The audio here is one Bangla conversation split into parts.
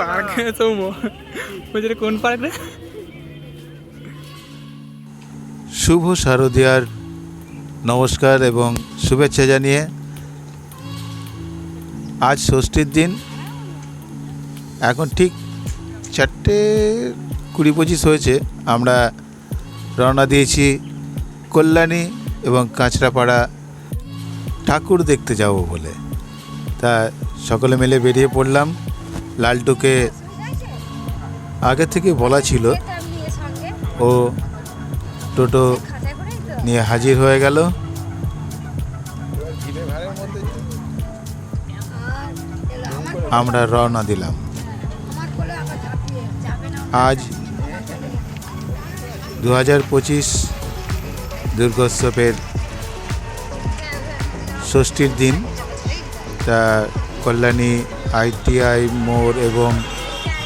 পার্ক। সৌম্য বলছি কোন পার্ক রে? শুভ শারদিয়ার নমস্কার এবং শুভেচ্ছা জানিয়ে আজ ষষ্ঠীর দিন। এখন ঠিক চারটে কুড়ি পঁচিশ হয়েছে। আমরা রওনা দিয়েছি কল্যাণী এবং কাঁচরাপাড়া ঠাকুর দেখতে যাব বলে। তা সকলে মিলে বেরিয়ে পড়লাম। লালটুকে আগে থেকে বলা ছিল, ও টোটো নিয়ে হাজির হয়ে গেল। আমরা রওনা দিলাম। আজ দু হাজার পঁচিশ দুর্গোৎসবের ষষ্ঠীর দিন। তা কল্যাণী আইটিআই মোড় এবং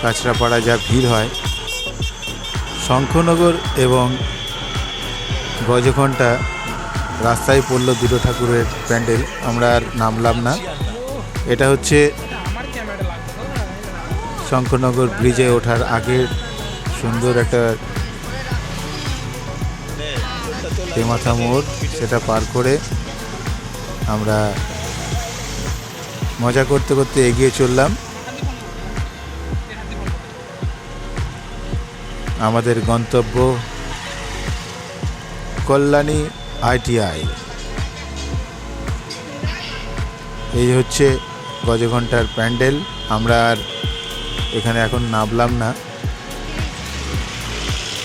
কাঁচরাপাড়া যা ভিড় হয়, শঙ্খনগর এবং গজঘণ্টা রাস্তায় পড়ল দুটো ঠাকুরের প্যান্ডেল। আমরা আর নামলাম না। এটা হচ্ছে শঙ্করনগর ব্রিজে ওঠার আগের সুন্দর একটা তেমাথা মোড়। সেটা পার করে আমরা মজা করতে করতে এগিয়ে চললাম। আমাদের গন্তব্য কল্যাণী আইটিআই এই হচ্ছে গজঘণ্টার প্যান্ডেল। আমরা আর এখানে এখন নামলাম না।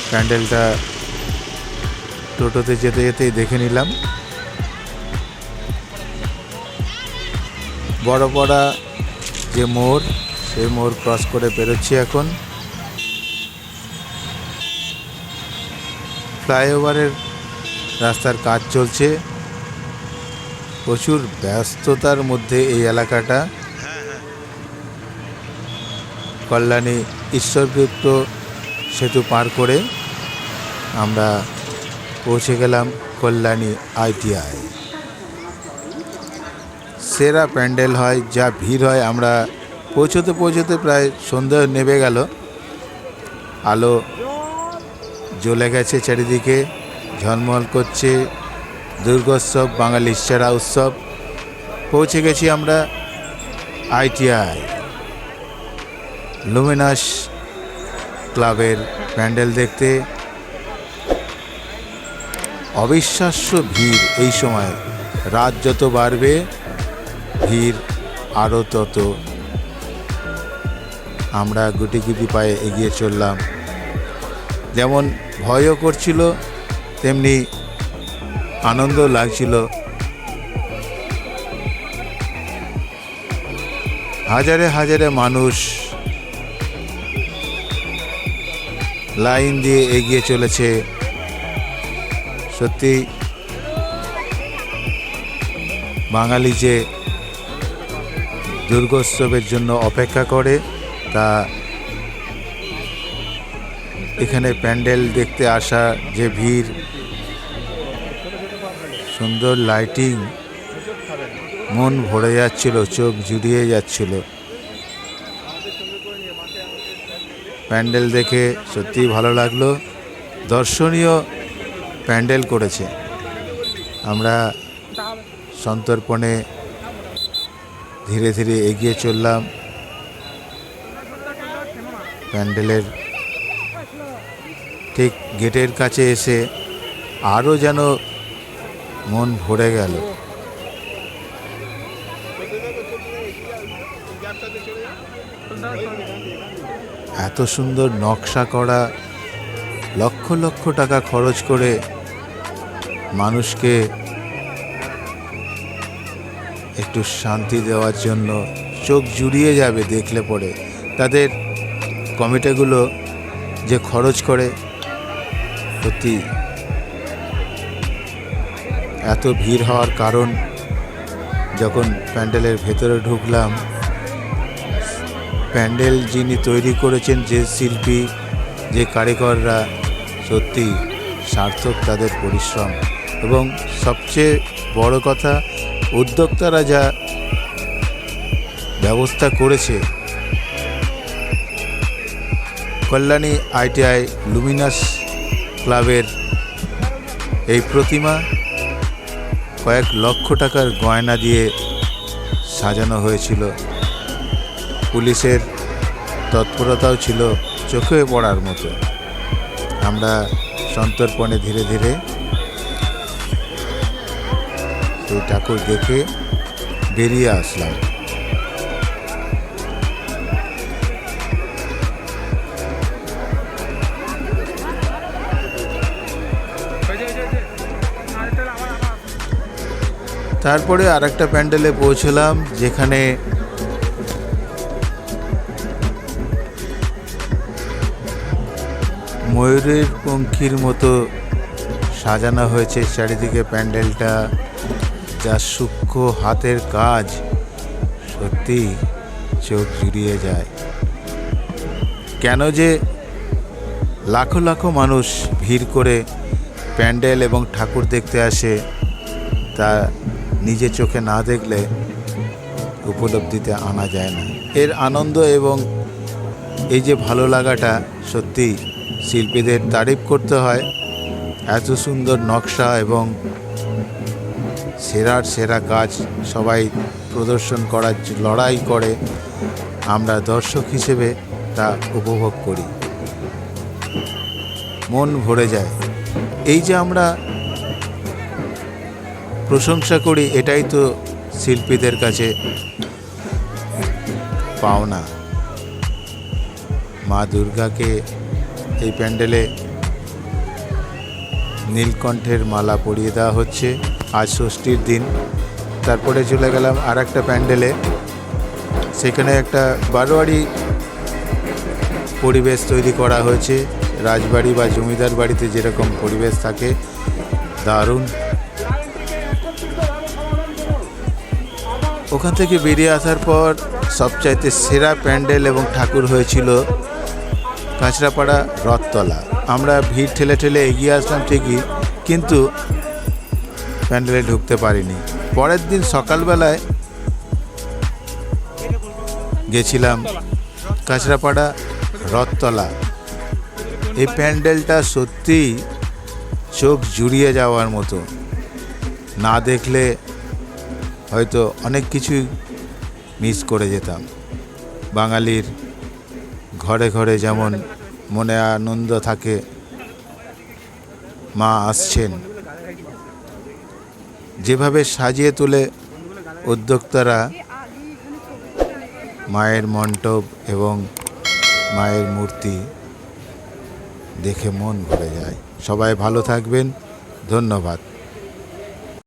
প্যান্ডেলটা টোটোতে যেতে যেতেই দেখে নিলাম। বড়পাড়া যে মোড়, সেই মোড় ক্রস করে বেরোচ্ছি এখন। ফ্লাইওভারের রাস্তার কাজ চলছে। প্রচুর ব্যস্ততার মধ্যে এই এলাকাটা। কল্যাণী ঈশ্বরদীপ্ত সেতু পার করে আমরা পৌঁছে গেলাম কল্যাণী আইটিআই। সেরা প্যান্ডেল হয়, যা ভিড় হয়, আমরা পৌঁছতে পৌঁছতে প্রায় সন্ধ্যা নেমে গেল। আলো জ্বলে গেছে চারিদিকে, ঝলমল করছে দুর্গোৎসব বাঙালির সেরা উৎসব। পৌঁছে গেছি আমরা আইটিআই লুমিনাস ক্লাবের প্যান্ডেল দেখতে। অবিশ্বাস্য ভিড় এই সময়, রাত যত বাড়বে ভিড় আরও তত। আমরা গুটি গুটি পায়ে এগিয়ে চললাম। যেমন ভয়ও করছিল, তেমনি আনন্দ লাগছিল। হাজারে হাজারে মানুষ লাইন দিয়ে এগিয়ে চলেছে। সত্যি, বাঙালি যে দুর্গোৎসবের জন্য অপেক্ষা করে। তা এখানে প্যান্ডেল দেখতে আসা, যে ভিড়, সুন্দর লাইটিং মন ভরে যাচ্ছিল, চোখ জুড়িয়ে যাচ্ছিল। প্যান্ডেল দেখে সত্যিই ভালো লাগল। দর্শনীয় প্যান্ডেল করেছে। আমরা সন্তর্পণে ধীরে ধীরে এগিয়ে চললাম। প্যান্ডেলের ঠিক গেটের কাছে এসে আরও যেন মন ভরে গেল। এত সুন্দর নকশা করা, লক্ষ লক্ষ টাকা খরচ করে মানুষকে একটু শান্তি দেওয়ার জন্য চোখ জুড়িয়ে যাবে দেখলে পরে। তাদের কমিটিগুলো যে খরচ করে, সত্যি এত ভিড় হওয়ার কারণ যখন প্যান্ডেলের ভেতরে ঢুকলাম, প্যান্ডেল যিনি তৈরি করেছেন, যে শিল্পী, যে কারিগররা, সত্যি সার্থক তাদের পরিশ্রম। এবং সবচেয়ে বড় কথা উদ্যোক্তারা যা ব্যবস্থা করেছে। কল্যাণী আইটিআই লুমিনাস ক্লাবের এই প্রতিমা কয়েক লক্ষ টাকার গয়না দিয়ে সাজানো হয়েছিল। পুলিশের তৎপরতাও ছিল চোখে পড়ার মতো। আমরা সন্তর্পণে ধীরে ধীরে সেই ঠাকুর দেখে বেরিয়ে আসলাম। তারপরে আর একটা প্যান্ডেলে পৌঁছলাম, যেখানে ময়ূরের পঙ্খির মতো সাজানো হয়েছে। চারিদিকে প্যান্ডেলটা যা সূক্ষ্ম হাতের কাজ, সত্যি চোখ জুড়িয়ে যায়। কেন যে লাখো লাখো মানুষ ভিড় করে প্যান্ডেল এবং ঠাকুর দেখতে আসে, তা নিজে চোখে না দেখলে উপলব্ধিতে আনা যায় না। এর আনন্দ এবং এই যে ভালো লাগাটা সত্যি শিল্পীদের তারিফ করতে হয়, এত সুন্দর নকশা এবং সেরার সেরা কাজ সবাই প্রদর্শন করার লড়াই করে, আমরা দর্শক হিসেবে তা উপভোগ করি। মন ভরে যায়। এই যে আমরা প্রশংসা করি, এটাই তো শিল্পীদের কাছে পাওনা। মা দুর্গাকে এই প্যান্ডেলে নীলকণ্ঠের মালা পরিয়ে দেওয়া হচ্ছে। আজ ষষ্ঠীর দিন। তারপরে চলে গেলাম আর একটা প্যান্ডেলে। সেখানে একটা বারোয়ারি পরিবেশ তৈরি করা হয়েছে। রাজবাড়ি বা জমিদার বাড়িতে যেরকম পরিবেশ থাকে, দারুণ। ওখান থেকে বেরিয়ে আসার পর সবচাইতে সেরা প্যান্ডেল এবং ঠাকুর হয়েছিল কাঁচরাপাড়া রথতলা। আমরা ভিড় ঠেলে ঠেলে এগিয়ে আসলাম ঠিকই, কিন্তু প্যান্ডেলে ঢুকতে পারিনি। পরের দিন সকালবেলায় গেছিলাম কাঁচরাপাড়া রথতলা। এই প্যান্ডেলটা সত্যিই চোখ জুড়িয়ে যাওয়ার মতো। না দেখলে হয়তো অনেক কিছুই মিস করে যেতাম। বাঙালির ঘরে ঘরে যেমন মনে আনন্দ থাকে, মা আসছেন। যেভাবে সাজিয়ে তুলে উদ্যোক্তারা, মায়ের মণ্ডপ এবং মায়ের মূর্তি দেখে মন ভরে যায়। সবাই ভালো থাকবেন। ধন্যবাদ।